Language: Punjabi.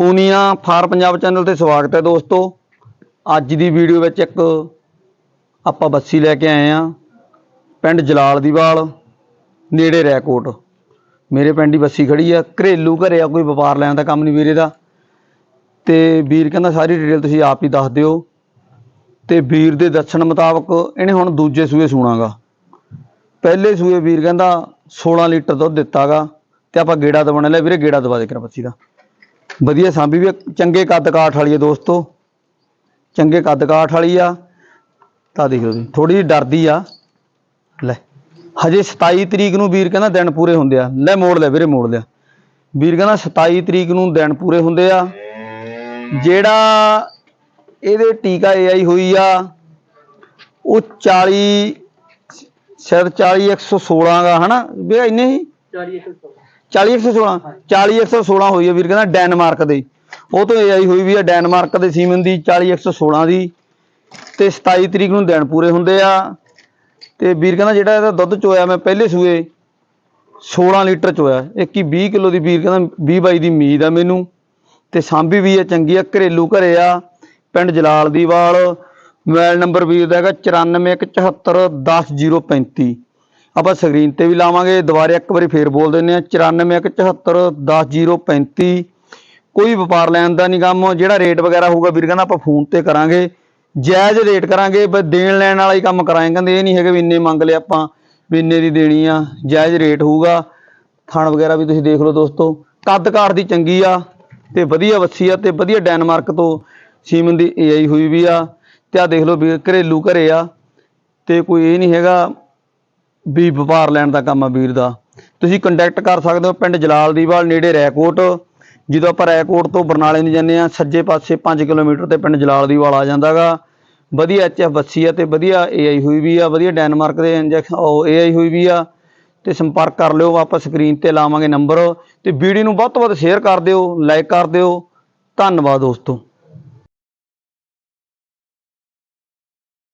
ਪੂਨੀਆ ਫਾਰ ਪੰਜਾਬ ਚੈਨਲ ਤੇ ਸਵਾਗਤ ਹੈ ਦੋਸਤੋ। ਅੱਜ ਦੀ ਵੀਡੀਓ ਵਿੱਚ ਇੱਕ ਆਪਾਂ ਬੱਸੀ ਲੈ ਕੇ ਆਏ ਆ ਪਿੰਡ ਜਲਾਲ ਦੀਵਾਲ ਨੇੜੇ ਰੈਕੋਟ। ਮੇਰੇ ਪਿੰਡ ਦੀ ਬੱਸੀ ਖੜੀ ਆ। ਘਰੇਲੂ ਘਰੇ ਆ, ਕੋਈ ਵਪਾਰ ਲੈਣ ਦਾ ਕੰਮ ਨਹੀਂ ਵੀਰੇ ਦਾ। ਤੇ ਵੀਰ ਕਹਿੰਦਾ ਸਾਰੀ ਡਿਟੇਲ ਤੁਸੀਂ ਆਪ ਹੀ ਦੱਸ ਦਿਓ। ਤੇ ਵੀਰ ਦੇ ਦੱਸਣ ਮੁਤਾਬਕ ਇਹਨੇ ਹੁਣ ਦੂਜੇ ਸੂਏ ਸੂਣਾਗਾ। ਪਹਿਲੇ ਸੂਏ ਵੀਰ ਕਹਿੰਦਾ 16 ਲੀਟਰ ਦੁੱਧ ਦਿੱਤਾਗਾ ਤੇ ਆਪਾਂ ਗੇੜਾ ਦਵਾਉਣ ਲਿਆ ਵੀਰੇ ਗੇੜਾ ਦਵਾ ਦੇ ਕਰ ਬੱਸੀ ਦਾ। ਵਧੀਆ ਸਾਂਭੀ ਵੀ ਆ, ਚੰਗੇ ਕੱਦ ਕਾਠ ਵਾਲੀ ਹੈ ਦੋਸਤੋ। ਚੰਗੇ ਕੱਦ ਕਾਠ ਵਾਲੀ ਆ। ਤਾਂ ਦੇਖ ਲਓ ਤੁਸੀਂ ਥੋੜੀ ਜਿਹੀ ਡਰਦੀ ਆ। ਲੈ ਹਜੇ 27 ਤਰੀਕ ਨੂੰ ਵੀਰ ਕਹਿੰਦਾ ਦਿਨ ਪੂਰੇ ਹੁੰਦੇ ਆ। ਲੈ ਮੋੜ ਲਿਆ ਵੀਰੇ ਮੋੜ ਲਿਆ। ਵੀਰ ਕਹਿੰਦਾ 27 ਤਰੀਕ ਨੂੰ ਦਿਨ ਪੂਰੇ ਹੁੰਦੇ ਆ। ਜਿਹੜਾ ਇਹਦੇ ਟੀਕਾ ਏਆਈ ਹੋਈ ਆ ਉਹ 40 ਸ਼ਾਇਦ 40 116 ਦਾ ਹਨਾ? ਵੀ ਇੰਨੇ ਹੀ? 40 116 40 116 ਹੋਈ ਹੈ ਵੀਰ, ਕਹਿੰਦਾ ਡੈਨਮਾਰਕ ਦੇ। ਉਹ ਤੋਂ ਆਈ ਹੋਈ ਵੀ ਹੈ ਡੈਨਮਾਰਕ ਦੇ ਸੀਮਨ ਦੀ 40 116 ਦੀ। ਤੇ 27 ਤਰੀਕ ਨੂੰ ਦਿਨ ਪੂਰੇ ਹੁੰਦੇ ਆ। ਤੇ ਵੀਰ ਕਹਿੰਦਾ ਜਿਹੜਾ ਇਹਦਾ ਦੁੱਧ ਚੋਇਆ ਮੈਂ ਪਹਿਲੇ ਸੂਏ 16 ਲੀਟਰ ਚੋਇਆ। ਇੱਕ ਹੀ 20 ਕਿਲੋ ਦੀ ਵੀਰ ਕਹਿੰਦਾ 20 ਬਾਈ ਦੀ ਉਮੀਦ ਆ ਮੈਨੂੰ। ਤੇ ਸਾਂਭੀ ਵੀ ਹੈ ਚੰਗੀ ਆ, ਘਰੇਲੂ ਘਰੇ ਆ। ਪਿੰਡ ਜਲਾਲ ਦੀਵਾਲ ਮੋਬਾਈਲ ਨੰਬਰ ਵੀਰ ਦਾ ਹੈਗਾ 9417710035 ਆਪਾਂ ਸਕਰੀਨ ਤੇ ਵੀ ਲਾਵਾਂਗੇ, ਦੁਬਾਰੇ ਇੱਕ ਵਾਰੀ ਫੇਰ ਬੋਲ ਦਿੰਨੇ ਆ 9417710035 ਕੋਈ ਵਪਾਰ ਲੈਣ ਦਾ ਨਹੀਂ ਕੰਮ, ਜਿਹੜਾ ਰੇਟ ਵਗੈਰਾ ਹੋਊਗਾ ਵੀਰ ਕਹਿੰਦਾ ਆਪਾਂ ਫੋਨ ਤੇ ਕਰਾਂਗੇ, ਜਾਇਜ਼ ਰੇਟ ਕਰਾਂਗੇ, ਬਸ ਦੇਣ ਲੈਣ ਵਾਲਾ ਹੀ ਕੰਮ ਕਰਾਂਗੇ, ਕਹਿੰਦੇ ਇਹ ਨਹੀਂ ਹੈਗੇ ਵੀ ਇੰਨੇ ਮੰਗ ਲਏ ਆਪਾਂ, ਵੀ ਇੰਨੇ ਦੀ ਦੇਣੀ ਆ, ਜਾਇਜ਼ ਰੇਟ ਹੋਊਗਾ। ਥਣ ਵਗੈਰਾ ਵੀ ਤੁਸੀਂ ਦੇਖ ਲਓ ਦੋਸਤੋ ਕੱਦ ਕਾਠ ਦੀ ਚੰਗੀ ਆ, ਤੇ ਵਧੀਆ ਵੱਛੀ ਆ, ਤੇ ਵਧੀਆ ਡੈਨਮਾਰਕ ਤੋਂ ਸੀਮਨ ਦੀ ਏਆਈ ਹੋਈ ਵੀ ਆ, ਤੇ ਆ ਦੇਖ ਲਓ ਵੀ ਘਰੇਲੂ ਘਰੇ ਆ, ਤੇ ਕੋਈ ਇਹ ਨਹੀਂ ਹੈਗਾ ਵੀ ਵਪਾਰ ਲੈਣ ਦਾ ਕੰਮ ਆ ਵੀਰ ਦਾ। ਤੁਸੀਂ ਕੰਟੈਕਟ ਕਰ ਸਕਦੇ ਹੋ ਪਿੰਡ ਜਲਾਲ ਦੀਵਾਲ ਨੇੜੇ ਰੈਕੋਟ। ਜਦੋਂ ਆਪਾਂ ਰੈਕੋਟ ਤੋਂ ਬਰਨਾਲੇ ਨੂੰ ਜਾਂਦੇ ਆ ਸੱਜੇ ਪਾਸੇ 5 ਕਿਲੋਮੀਟਰ ਤੇ ਪਿੰਡ ਜਲਾਲ ਦੀਵਾਲ ਆ ਜਾਂਦਾਗਾ ਵਧੀਆ ਐਚਐਫ ਬੱਸੀ ਆ ਤੇ ਵਧੀਆ ਏਆਈ ਹੋਈ ਵੀ ਆ, ਵਧੀਆ ਡੈਨਮਾਰਕ ਦੇ ਇੰਜੈਕਸ਼ਨ, ਉਹ ਏਆਈ ਹੋਈ ਵੀ ਆ। ਤੇ ਸੰਪਰਕ ਕਰ ਲਿਓ ਆਪਾਂ ਸਕਰੀਨ ਤੇ, ਲਾਵਾਂਗੇ ਨੰਬਰ। ਤੇ ਵੀਡੀਓ ਨੂੰ ਵੱਧ ਤੋਂ ਵੱਧ ਸ਼ੇਅਰ ਕਰ ਦਿਓ ਲਾਈਕ ਕਰ ਦਿਓ। ਧੰਨਵਾਦ ਦੋਸਤੋ।